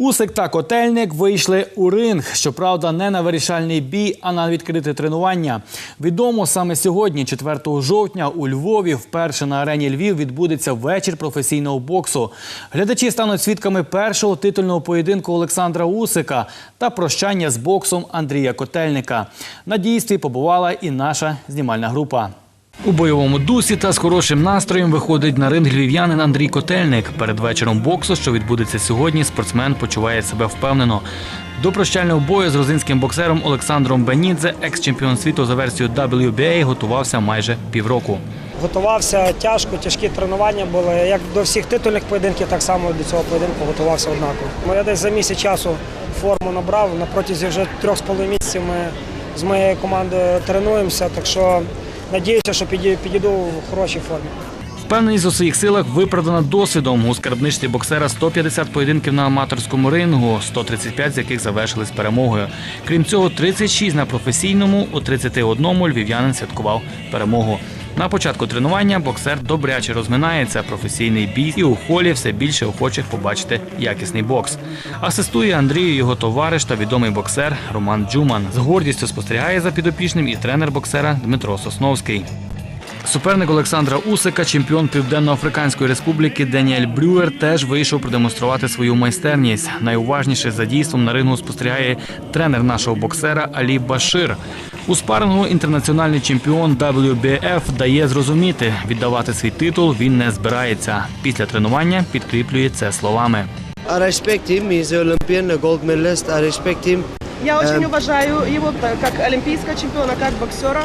Усик та котельник вийшли у ринг. Щоправда, не на вирішальний бій, а на відкрите тренування. Відомо саме сьогодні, 4 жовтня, у Львові, вперше на арені Львів відбудеться вечір професійного боксу. Глядачі стануть свідками першого титульного поєдинку Олександра Усика та прощання з боксом Андрія Котельника. На дійстві побувала і наша знімальна група. У бойовому дусі та з хорошим настроєм виходить на ринг львів'янин Андрій Котельник. Перед вечором боксу, що відбудеться сьогодні, спортсмен почуває себе впевнено. До прощального бою з грузинським боксером Олександром Бенідзе, екс-чемпіон світу за версією WBA, готувався майже півроку. Готувався тяжко, тяжкі тренування були. Як до всіх титульних поєдинків, так само до цього поєдинку готувався однаково. Ну, Я десь за місяць часу форму набрав. На протязі вже трьох з половиною місяців ми з моєю командою тренуємося, так що надіюся, що піді- підійду в хорошій формі. Впевненість у своїх силах виправдана досвідом. У скарбничці боксера 150 поєдинків на аматорському рингу, 135 з яких завершились перемогою. Крім цього, 36 на професійному, у 31 львів'янин святкував перемогу. На початку тренування боксер добряче розминається. Професійний бій і у холі все більше охочих побачити якісний бокс. Асистує Андрію його товариш та відомий боксер Роман Джуман. З гордістю спостерігає за підопічним і тренер боксера Дмитро Сосновський. Суперник Олександра Усика, чемпіон Південно-Африканської Республіки Деніель Брюер теж вийшов продемонструвати свою майстерність. Найуважніше за дійством на рингу спостерігає тренер нашого боксера Алі Башир. У спарингу інтернаціональний чемпіон WBF дає зрозуміти, віддавати свій титул він не збирається. Після тренування підкріплює це словами. I respect him. He's an Olympian, a gold medalist. I respect him. Я очень Эм. уважаю его так, как олимпийского чемпиона, боксера.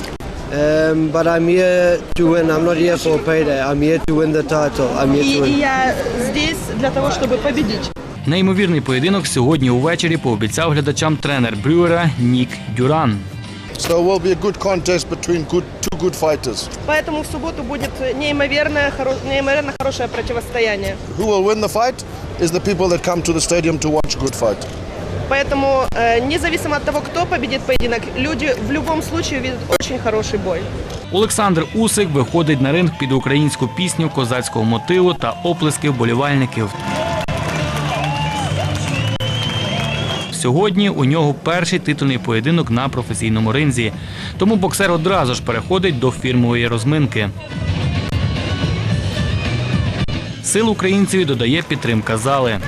Um, but I'm here to win. I'm not here for payday. I'm here to win the title. I'm here to win. я здесь для того, чтобы победить. Неймовірний поєдинок сьогодні увечері пообіцяв глядачам тренер Брюера Нік Дюран. So it will be a good contest between good, two good fighters. Поэтому в субботу будет неимоверное, хоро- неимоверно хорошее противостояние. Who will win the fight is the people that come to the stadium to watch good fight. Поэтому, э, независимо от того, кто победит поединок, люди в любом случае увидят очень хороший бой. Олександр Усик виходить на ринг під українську пісню козацького мотиву та оплески вболівальників. Сьогодні у нього перший титульний поєдинок на професійному ринзі. Тому боксер одразу ж переходить до фірмової розминки. Сил українцеві додає підтримка зали.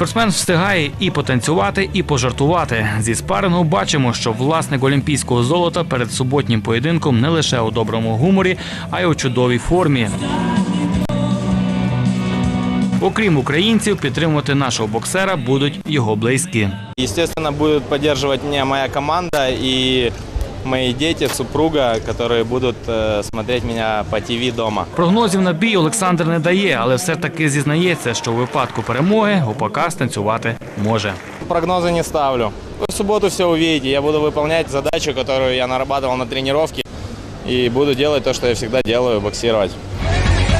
Спортсмен встигає і потанцювати, і пожартувати. Зі спарингу бачимо, що власник олімпійського золота перед суботнім поєдинком не лише у доброму гуморі, а й у чудовій формі. Окрім українців, підтримувати нашого боксера будуть його близькі. Будет поддерживать меня моя команда и мои дети, супруга, которые будут э, смотреть меня по ТВ дома. Прогнозів на бій Олександр не дає, але все таки зізнається, що у випадку перемоги гопака станцювати може. Прогнозы не ставлю. Вы в субботу все увидите. Я буду выполнять задачу, которую я нарабатывал на тренировке. И буду делать то, что я всегда делаю, боксировать.